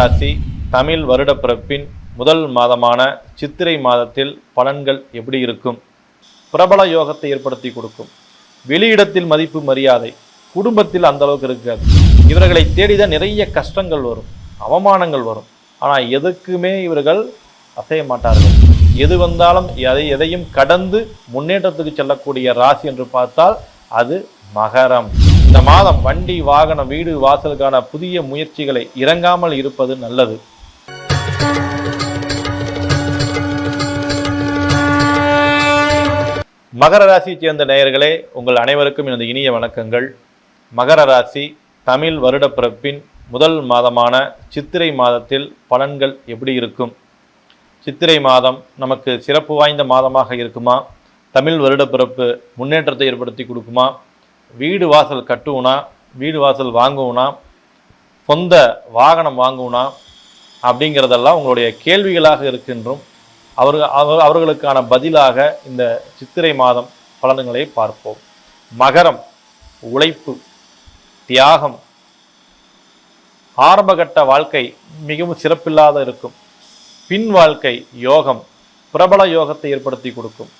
ராசி தமிழ் வருடப்பிறப்பின் முதல் மாதமான சித்திரை மாதத்தில் பலன்கள் எப்படி இருக்கும்? பிரபல யோகத்தை ஏற்படுத்தி கொடுக்கும். வெளியிடத்தில் மதிப்பு மரியாதை குடும்பத்தில் அந்த அளவுக்கு இருக்காது. இவர்களை தேடிதான் நிறைய கஷ்டங்கள் வரும் அவமானங்கள் வரும். ஆனால் எதுக்குமே இவர்கள் அசைய மாட்டார்கள். எது வந்தாலும் எதை எதையும் கடந்து முன்னேற்றத்துக்கு செல்லக்கூடிய ராசி என்று பார்த்தால் அது மகரம். இந்த மாதம் வண்டி வாகனம் வீடு வாசலுக்கான புதிய முயற்சிகளை இறங்காமல் இருப்பது நல்லது. மகர ராசியை சேர்ந்த நேயர்களே உங்கள் அனைவருக்கும் எனது இனிய வணக்கங்கள். மகர ராசி தமிழ் வருடப்பிறப்பின் முதல் மாதமான சித்திரை மாதத்தில் பலன்கள் எப்படி இருக்கும்? சித்திரை மாதம் நமக்கு சிறப்பு வாய்ந்த மாதமாக இருக்குமா? தமிழ் வருடப்பிறப்பு முன்னேற்றத்தை ஏற்படுத்தி கொடுக்குமா? வீடு வாசல் கட்டுவோனா வீடு வாசல் வாங்குவோனா சொந்த வாகனம் வாங்குவோனா அப்படிங்கிறதெல்லாம் உங்களுடைய கேள்விகளாக இருக்கின்றும். அவர்கள் அவர்களுக்கான பதிலாக இந்த சித்திரை மாதம் பலன்களை பார்ப்போம். மகரம் உழைப்பு தியாகம் ஆரம்பகட்ட வாழ்க்கை மிகவும் சிறப்பில்லாத இருக்கும். பின் வாழ்க்கை யோகம் பிரபல யோகத்தை ஏற்படுத்தி கொடுக்கும்.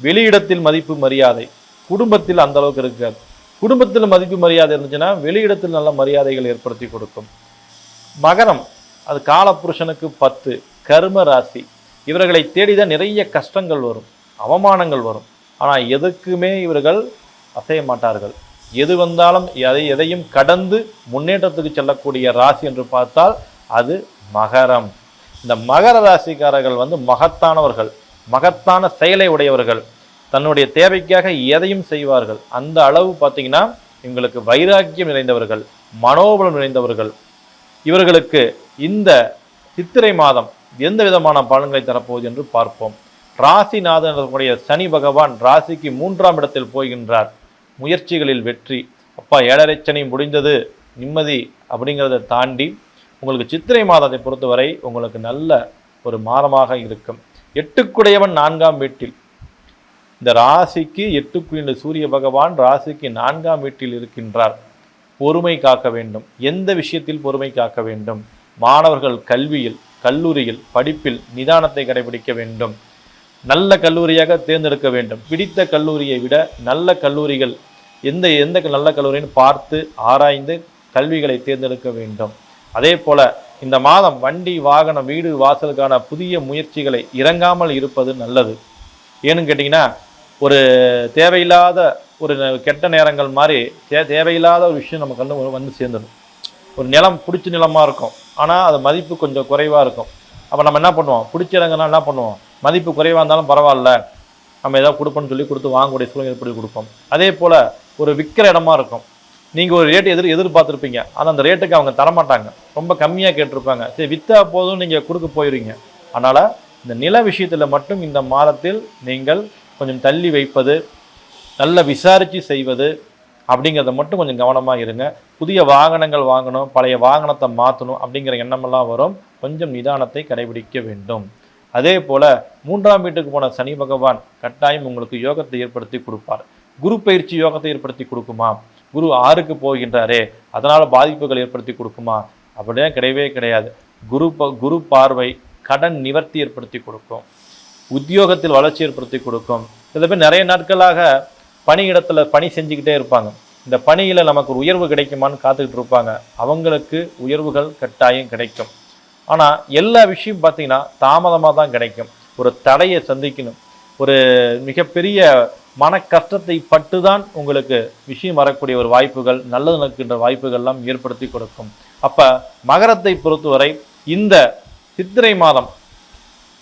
வெளியிடத்தில் மதிப்பு மரியாதை குடும்பத்தில் அந்த அளவுக்கு இருக்காது. குடும்பத்தில் மதிப்பு மரியாதை இருந்துச்சுன்னா வெளியிடத்தில் நல்ல மரியாதைகள் ஏற்படுத்தி கொடுக்கும். மகரம் அது காலபுருஷனுக்கு பத்து கர்ம ராசி. இவர்களை தேடிதான் நிறைய கஷ்டங்கள் வரும் அவமானங்கள் வரும். ஆனால் எதுக்குமே இவர்கள் அசைய மாட்டார்கள். எது வந்தாலும் எதை எதையும் கடந்து முன்னேற்றத்துக்கு செல்லக்கூடிய ராசி என்று பார்த்தால் அது மகரம். இந்த மகர ராசிக்காரர்கள் வந்து மகத்தானவர்கள் மகத்தான செயலை உடையவர்கள். தன்னுடைய தேவைக்காக எதையும் செய்வார்கள். அந்த அளவு பார்த்தீங்கன்னா இவங்களுக்கு வைராக்கியம் நிறைந்தவர்கள் மனோபலம் நிறைந்தவர்கள். இவர்களுக்கு இந்த சித்திரை மாதம் எந்த விதமான பலன்களை தரப்போகுது என்று பார்ப்போம். ராசிநாதனுடைய சனி பகவான் ராசிக்கு மூன்றாம் இடத்தில் போகின்றார். முயற்சிகளில் வெற்றி. அப்பா ஏழரை சனி முடிந்தது நிம்மதி அப்படிங்கிறத தாண்டி உங்களுக்கு சித்திரை மாதத்தை பொறுத்தவரை உங்களுக்கு நல்ல ஒரு மாதமாக இருக்கும். எட்டுக்குடையவன் நான்காம் வீட்டில். இந்த ராசிக்கு எட்டுக்குள்ள சூரிய பகவான் ராசிக்கு நான்காம் வீட்டில் இருக்கின்றார். பொறுமை காக்க வேண்டும். எந்த விஷயத்தில் பொறுமை காக்க வேண்டும்? மாணவர்கள் கல்வியில் கல்லூரியில் படிப்பில் நிதானத்தை கடைபிடிக்க வேண்டும். நல்ல கல்லூரியாக தேர்ந்தெடுக்க வேண்டும். பிடித்த கல்லூரியை விட நல்ல கல்லூரிகள் எந்த எந்த நல்ல கல்லூரின்னு பார்த்து ஆராய்ந்து கல்விகளை தேர்ந்தெடுக்க வேண்டும். அதே போல் இந்த மாதம் வண்டி வாகனம் வீடு வாசலுக்கான புதிய முயற்சிகளை இறங்காமல் இருப்பது நல்லது. ஏன்னு கேட்டிங்கன்னா ஒரு தேவையில்லாத ஒரு கெட்ட நேரங்கள் மாதிரி தே தேவையில்லாத ஒரு விஷயம் நம்ம கண்டு வந்து சேர்ந்துடும். ஒரு நிலம் பிடிச்ச நிலமாக இருக்கும். ஆனால் அது மதிப்பு கொஞ்சம் குறைவாக இருக்கும். அப்போ நம்ம என்ன பண்ணுவோம்? பிடிச்ச இடங்கள்லாம் என்ன பண்ணுவோம்? மதிப்பு குறைவாக இருந்தாலும் பரவாயில்ல. நம்ம ஏதாவது கொடுப்போம்னு சொல்லி கொடுத்து வாங்கக்கூடிய சூழ்நிலை எப்படி கொடுப்போம். அதே போல் ஒரு விற்கிற இடமா இருக்கும். நீங்கள் ஒரு ரேட் எதிர் எதிர்பார்த்துருப்பீங்க. ஆனால் அந்த ரேட்டுக்கு அவங்க தரமாட்டாங்க. ரொம்ப கம்மியாக கேட்டிருப்பாங்க. சரி விற்றா போதும் நீங்கள் கொடுக்க போயிடுவீங்க அதனால் இந்த நில விஷயத்தில் மட்டும் இந்த மாதத்தில் நீங்கள் கொஞ்சம் தள்ளி வைப்பது நல்லா விசாரித்து செய்வது அப்படிங்கிறத மட்டும் கொஞ்சம் கவனமாக இருங்க. புதிய வாகனங்கள் வாங்கணும் பழைய வாகனத்தை மாற்றணும் அப்படிங்கிற எண்ணமெல்லாம் வரும். கொஞ்சம் நிதானத்தை கடைபிடிக்க வேண்டும். அதே போல் மூன்றாம் வீட்டுக்கு போன சனி பகவான் கட்டாயம் உங்களுக்கு யோகத்தை ஏற்படுத்தி கொடுப்பார். குரு பயிற்சி யோகத்தை ஏற்படுத்தி கொடுக்குமா? குரு ஆறுக்கு போகின்றாரே அதனால் பாதிப்புகள் ஏற்படுத்தி கொடுக்குமா? அப்படியே கிடையவே கிடையாது. குரு ப குரு பார்வை கடன் நிவர்த்தி ஏற்படுத்தி கொடுக்கும். உத்தியோகத்தில் வளர்ச்சி ஏற்படுத்தி கொடுக்கும். சில பேர் நிறைய நாட்களாக பணியிடத்தில் பணி செஞ்சுக்கிட்டே இருப்பாங்க. இந்த பணியில் நமக்கு ஒரு உயர்வு கிடைக்குமான்னு காத்துக்கிட்டு இருப்பாங்க. அவங்களுக்கு உயர்வுகள் கட்டாயம் கிடைக்கும். ஆனால் எல்லா விஷயம் பார்த்தீங்கன்னா தாமதமாக தான் கிடைக்கும். ஒரு தடையை சந்திக்கணும். ஒரு மிகப்பெரிய மன கஷ்டத்தை பட்டு தான் உங்களுக்கு விஷயம் வரக்கூடிய ஒரு வாய்ப்புகள் நல்லது நடக்கின்ற வாய்ப்புகள்லாம் ஏற்படுத்தி கொடுக்கும். அப்போ மகரத்தை பொறுத்தவரை இந்த சித்திரை மாதம்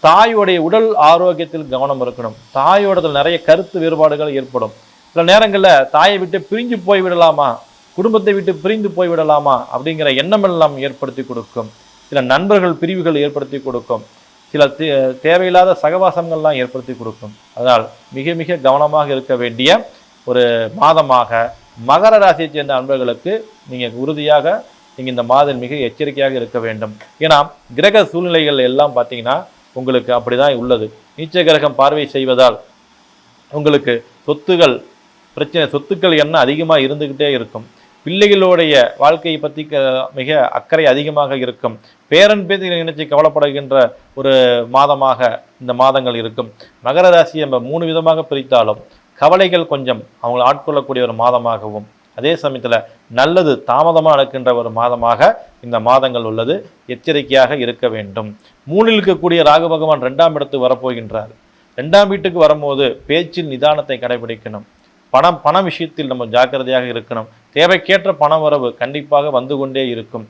தாயோடைய உடல் ஆரோக்கியத்தில் கவனம் இருக்கணும். தாயோடதில் நிறைய கருத்து வேறுபாடுகள் ஏற்படும். சில நேரங்களில் தாயை விட்டு பிரிஞ்சு போய் விடலாமா குடும்பத்தை விட்டு பிரிந்து போய் விடலாமா அப்படிங்கிற எண்ணமெல்லாம் ஏற்படுத்தி கொடுக்கும். சில நண்பர்கள் பிரிவுகள் ஏற்படுத்தி கொடுக்கும். சில தே தேவையில்லாத சகவாசங்கள்லாம் ஏற்படுத்தி கொடுக்கும். அதனால் மிக மிக கவனமாக இருக்க வேண்டிய ஒரு மாதமாக மகர ராசியைச் சேர்ந்த அன்பர்களுக்கு நீங்கள் உறுதியாக நீங்கள் இந்த மாதம் மிக எச்சரிக்கையாக இருக்க வேண்டும். ஏன்னா கிரக சூழ்நிலைகள் எல்லாம் பார்த்தீங்கன்னா உங்களுக்கு அப்படிதான் உள்ளது. நீச்ச கிரகம் பார்வை செய்வதால் உங்களுக்கு சொத்துகள் பிரச்சனை சொத்துக்கள் என்ன அதிகமாக இருந்துக்கிட்டே இருக்கும். பிள்ளைகளுடைய வாழ்க்கையை பற்றி மிக அக்கறை அதிகமாக இருக்கும். பேரன் பேத்திகளை நினைச்சு கவலைப்படுகின்ற ஒரு மாதமாக இந்த மாதங்கள் இருக்கும். மகர ராசியை நம்ம மூணு விதமாக பிரித்தாலும் கவலைகள் கொஞ்சம் அவங்களை ஆட்கொள்ளக்கூடிய ஒரு மாதமாகவும் அதே சமயத்தில் நல்லது தாமதமாக நடக்கின்ற ஒரு மாதமாக இந்த மாதங்கள் உள்ளது. எச்சரிக்கையாக இருக்க வேண்டும். மூணில் இருக்கக்கூடிய ராகு பகவான் ரெண்டாம் இடத்துக்கு வரப்போகின்றார். ரெண்டாம் வீட்டுக்கு வரும்போது பேச்சில் நிதானத்தை கடைபிடிக்கணும். பணம் பண விஷயத்தில் நம்ம ஜாக்கிரதையாக இருக்கணும். தேவைக்கேற்ற பண வரவு கண்டிப்பாக வந்து கொண்டே இருக்கும்.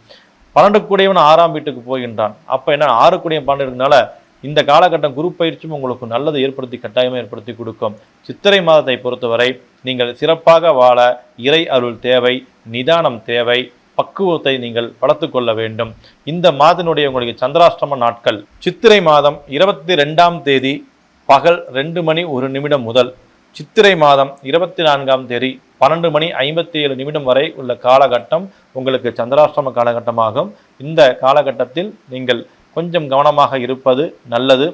பன்னெண்டு கூடியவன் ஆறாம் வீட்டுக்கு போகின்றான். அப்போ என்ன ஆறு கூடிய பன்னெண்டு இருக்கனால இந்த காலகட்டம் குரு பயிற்சியும் உங்களுக்கு நல்லதை ஏற்படுத்தி கட்டாயமாக ஏற்படுத்தி கொடுக்கும். சித்திரை மாதத்தை பொறுத்தவரை நீங்கள் சிறப்பாக வாழ இறை அருள் தேவை நிதானம் தேவை பக்குவத்தை நீங்கள் வளர்த்து கொள்ள வேண்டும். இந்த மாதனுடைய உங்களுக்கு சந்திராஷ்டம நாட்கள். சித்திரை மாதம் இருபத்தி ரெண்டாம் தேதி பகல் ரெண்டு மணி ஒரு நிமிடம் முதல். சித்திரை மாதம் இருபத்தி நான்காம் தேதி பன்னெண்டு மணி ஐம்பத்தி ஏழு நிமிடம் வரை உள்ள காலகட்டம் உங்களுக்கு சந்திராஷ்டம காலகட்டமாகும். இந்த காலகட்டத்தில் நீங்கள் கொஞ்சம் கவனமாக இருப்பது நல்லது.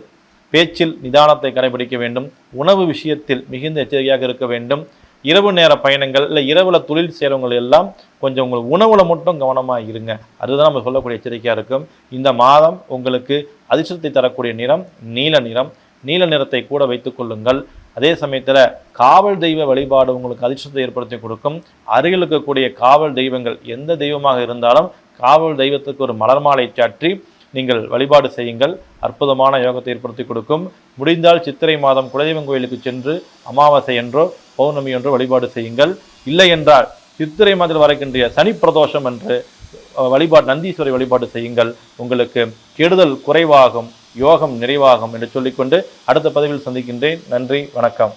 பேச்சில் நிதானத்தை கடைபிடிக்க வேண்டும். உணவு விஷயத்தில் மிகுந்த எச்சரிக்கையாக இருக்க வேண்டும். இரவு நேர பயணங்கள் இல்லை இரவில் தொழில் செய்கிறவங்க எல்லாம் கொஞ்சம் உங்கள் உணவில் மட்டும் கவனமாக இருங்க. அதுதான் நம்ம சொல்லக்கூடிய எச்சரிக்கையாக இருக்கும். இந்த மாதம் உங்களுக்கு அதிர்ஷ்டத்தை தரக்கூடிய நிறம் நீல நிறம். நீல நிறத்தை கூட வைத்துக்கொள்ளுங்கள் அதே சமயத்தில் காவல் தெய்வ வழிபாடு உங்களுக்கு அதிர்ஷ்டத்தை ஏற்படுத்தி கொடுக்கும். அருகில் இருக்கக்கூடிய காவல் தெய்வங்கள் எந்த தெய்வமாக இருந்தாலும் காவல் தெய்வத்துக்கு ஒரு மலர் மாலை சாற்றி நீங்கள் வழிபாடு செய்யுங்கள். அற்புதமான யோகத்தை ஏற்படுத்தி கொடுக்கும். முடிந்தால் சித்திரை மாதம் குலதெய்வம் கோயிலுக்கு சென்று அமாவாசை என்றோ பௌர்ணமி என்று வழிபாடு செய்யுங்கள். இல்லை என்றால் சித்திரை மாதத்தில் வரக்கின்ற சனி பிரதோஷம் என்று வழிபாடு நந்தீஸ்வரை வழிபாடு செய்யுங்கள். உங்களுக்கு கெடுதல் குறைவாகும் யோகம் நிறைவாகும் என்று சொல்லிக்கொண்டு அடுத்த பதிவில் சந்திக்கின்றேன். நன்றி வணக்கம்.